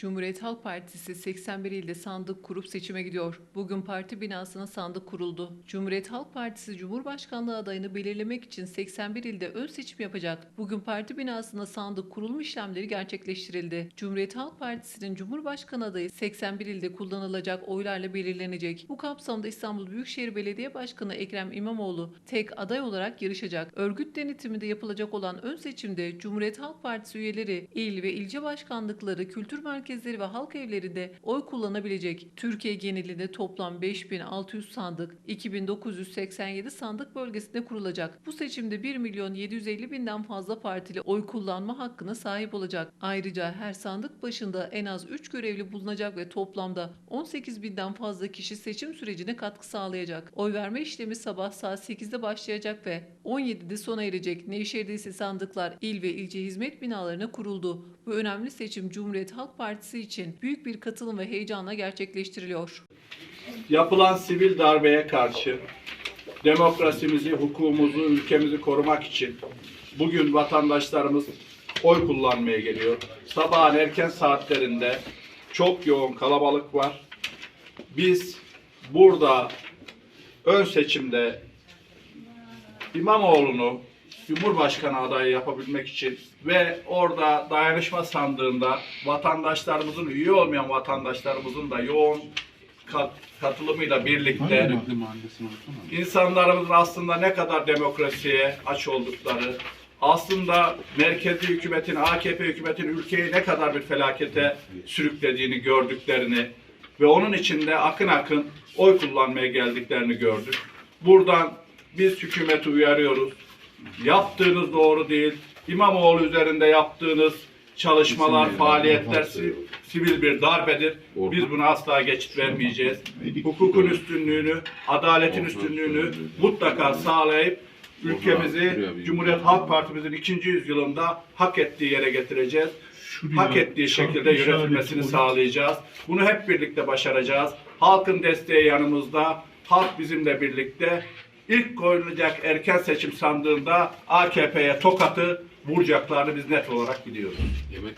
Cumhuriyet Halk Partisi 81 ilde sandık kurup seçime gidiyor. Bugün parti binasına sandık kuruldu. Cumhuriyet Halk Partisi Cumhurbaşkanlığı adayını belirlemek için 81 ilde ön seçim yapacak. Bugün parti binasına sandık kurulma işlemleri gerçekleştirildi. Cumhuriyet Halk Partisi'nin Cumhurbaşkanı adayı 81 ilde kullanılacak oylarla belirlenecek. Bu kapsamda İstanbul Büyükşehir Belediye Başkanı Ekrem İmamoğlu tek aday olarak yarışacak. Örgüt denetiminde yapılacak olan ön seçimde Cumhuriyet Halk Partisi üyeleri il ve ilçe başkanlıkları, kültür merkezleri ve halk evlerinde oy kullanabilecek. Türkiye genelinde toplam 5600 sandık, 2987 sandık bölgesinde kurulacak. Bu seçimde 1 milyon 750 binden fazla partili oy kullanma hakkına sahip olacak. Ayrıca her sandık başında en az 3 görevli bulunacak ve toplamda 18 binden fazla kişi seçim sürecine katkı sağlayacak. Oy verme işlemi sabah saat 8'de başlayacak ve 17'de sona erecek. Nevşehir'de ise sandıklar il ve ilçe hizmet binalarına kuruldu. Bu önemli seçim Cumhuriyet Halk Partisi için büyük bir katılım ve heyecanla gerçekleştiriliyor. yapılan sivil darbeye karşı demokrasimizi, hukukumuzu, ülkemizi korumak için bugün vatandaşlarımız oy kullanmaya geliyor. Sabahın erken saatlerinde çok yoğun kalabalık var. Biz burada ön seçimde İmamoğlu'nu Cumhurbaşkanı adayı yapabilmek için ve orada dayanışma sandığında vatandaşlarımızın, üye olmayan vatandaşlarımızın da yoğun kat- katılımıyla birlikte insanlarımızın aslında ne kadar demokrasiye aç oldukları, aslında merkezi hükümetin, AKP hükümetin ülkeyi ne kadar bir felakete sürüklediğini gördüklerini ve onun içinde akın akın oy kullanmaya geldiklerini gördük. Buradan biz hükümeti uyarıyoruz. Yaptığınız doğru değil. İmamoğlu üzerinde yaptığınız çalışmalar, faaliyetler si- sivil bir darbedir. Biz buna asla geçit vermeyeceğiz. Hukukun üstünlüğünü, adaletin üstünlüğünü mutlaka sağlayıp ülkemizi Cumhuriyet Halk Partimizin ikinci yüzyılında hak ettiği yere getireceğiz. Hak ettiği şekilde yönetilmesini sağlayacağız. Bunu hep birlikte başaracağız. Halkın desteği yanımızda. Halk bizimle birlikte. İlk koyulacak erken seçim sandığında AKP'ye tokatı vuracaklarını biz net olarak biliyoruz. Yemek.